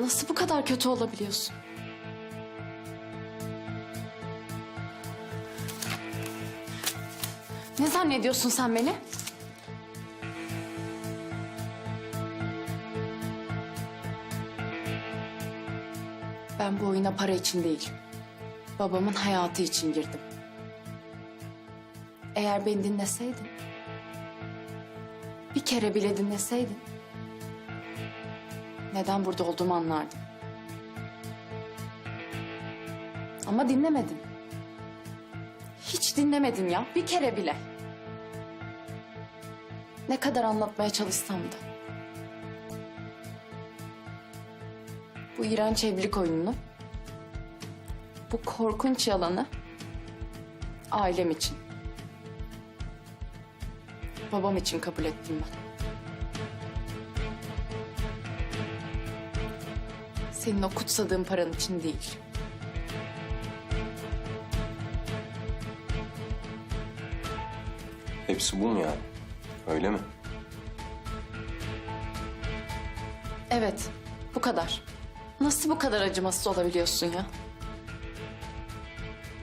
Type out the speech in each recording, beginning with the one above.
nasıl bu kadar kötü olabiliyorsun? Ne zannediyorsun sen beni? Ben bu oyuna para için değil, babamın hayatı için girdim. Eğer beni dinleseydin, bir kere bile dinleseydin, neden burada olduğumu anlardın. Ama dinlemedin. Hiç dinlemedin ya, bir kere bile. Ne kadar anlatmaya çalışsam da. Bu iğrenç evlilik oyununu, bu korkunç yalanı ailem için, babam için kabul ettim ben. Senin o kutsadığın paran için değil. Hepsi bu mu yani? Öyle mi? Evet, bu kadar. Nasıl bu kadar acımasız olabiliyorsun ya?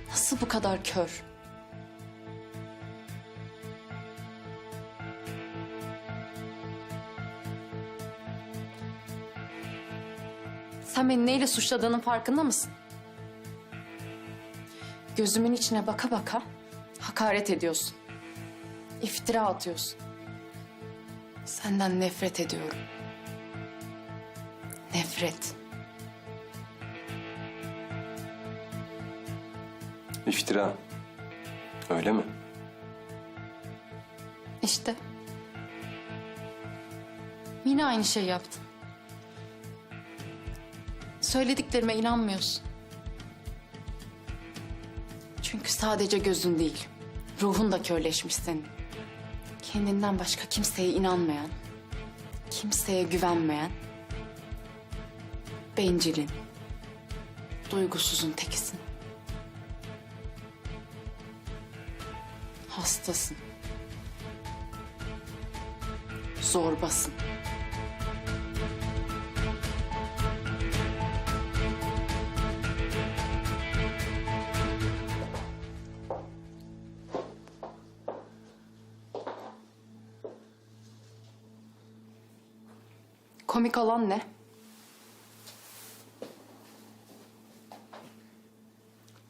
Nasıl bu kadar kör? Sen beni neyle suçladığının farkında mısın? Gözümün içine baka baka hakaret ediyorsun. İftira atıyorsun. Senden nefret ediyorum. Nefret. İftira. Öyle mi? İşte. Yine aynı şey yaptın. Söylediklerime inanmıyorsun. Çünkü sadece gözün değil, ruhun da körleşmiş senin. Kendinden başka kimseye inanmayan, kimseye güvenmeyen, bencilin, duygusuzun tekisin. Hastasın. Zorbasın. Komik olan ne?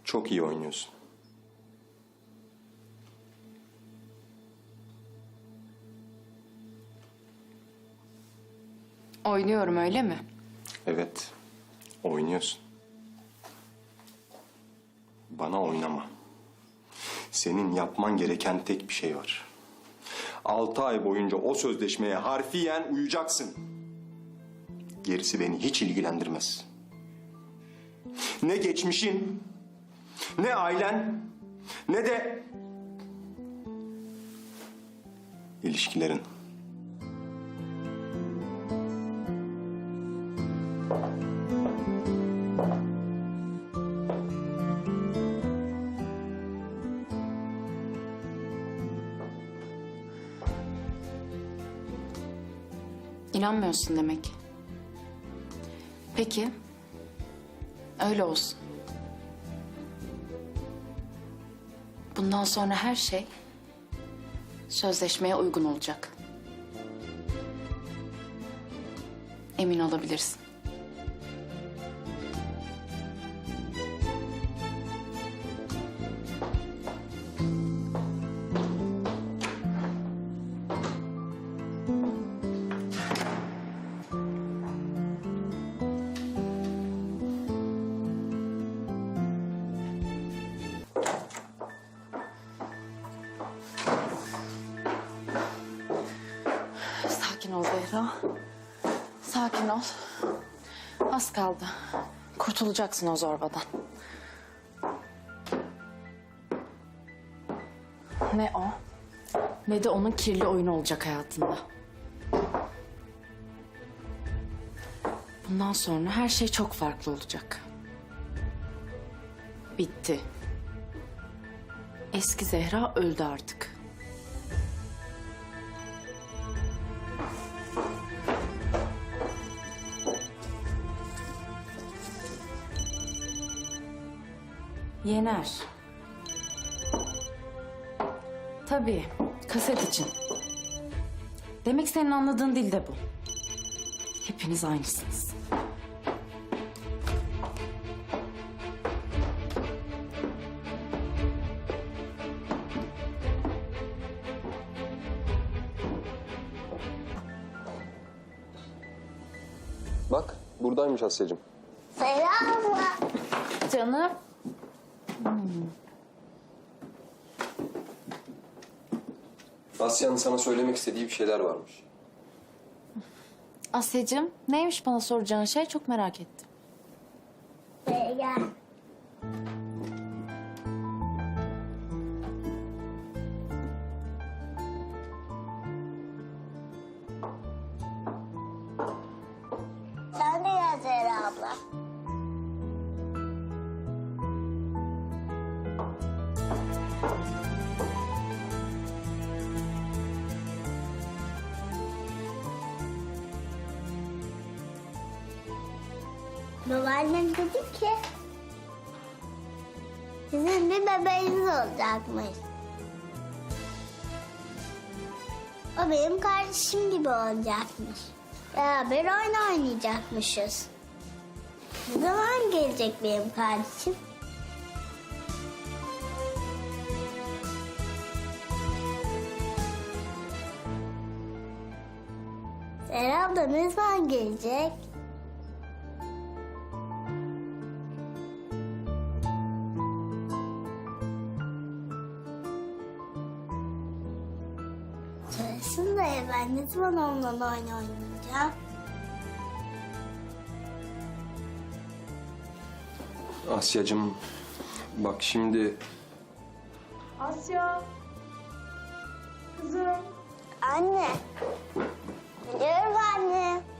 Çok iyi oynuyorsun. Oynuyorum öyle mi? Evet. Oynuyorsun. Bana oynama. Senin yapman gereken tek bir şey var. Altı ay boyunca o sözleşmeye harfiyen uyacaksın. Gerisi beni hiç ilgilendirmez. Ne geçmişin, ne ailen, ne de ilişkilerin. İnanmıyorsun demek. Peki. Öyle olsun. Bundan sonra her şey sözleşmeye uygun olacak. Emin olabilirsin. Sakin ol Zehra. Sakin ol. Az kaldı. Kurtulacaksın o zorbadan. Ne o, ne de onun kirli oyunu olacak hayatında. Bundan sonra her şey çok farklı olacak. Bitti. Eski Zehra öldü artık. Yener. Tabii, kaset için. Demek senin anladığın dil de bu. Hepiniz aynısınız. Bak buradaymış Asya'cığım. Selam. Canım. Asya'nın sana söylemek istediği bir şeyler varmış. Asya'cığım, neymiş bana soracağın şey çok merak ettim. Gel. Sen de gel Zehra abla. Babaannem dedi ki sizin bir bebeğiniz olacakmış. O benim kardeşim gibi olacakmış. Beraber oyun oynayacakmışız. Ne zaman gelecek benim kardeşim? Abla ne zaman gelecek? Söylesin de ben ne zaman onunla oyun oynayacağım? Asya'cığım bak şimdi Asya. Kızım. Anne. Gidelim anne.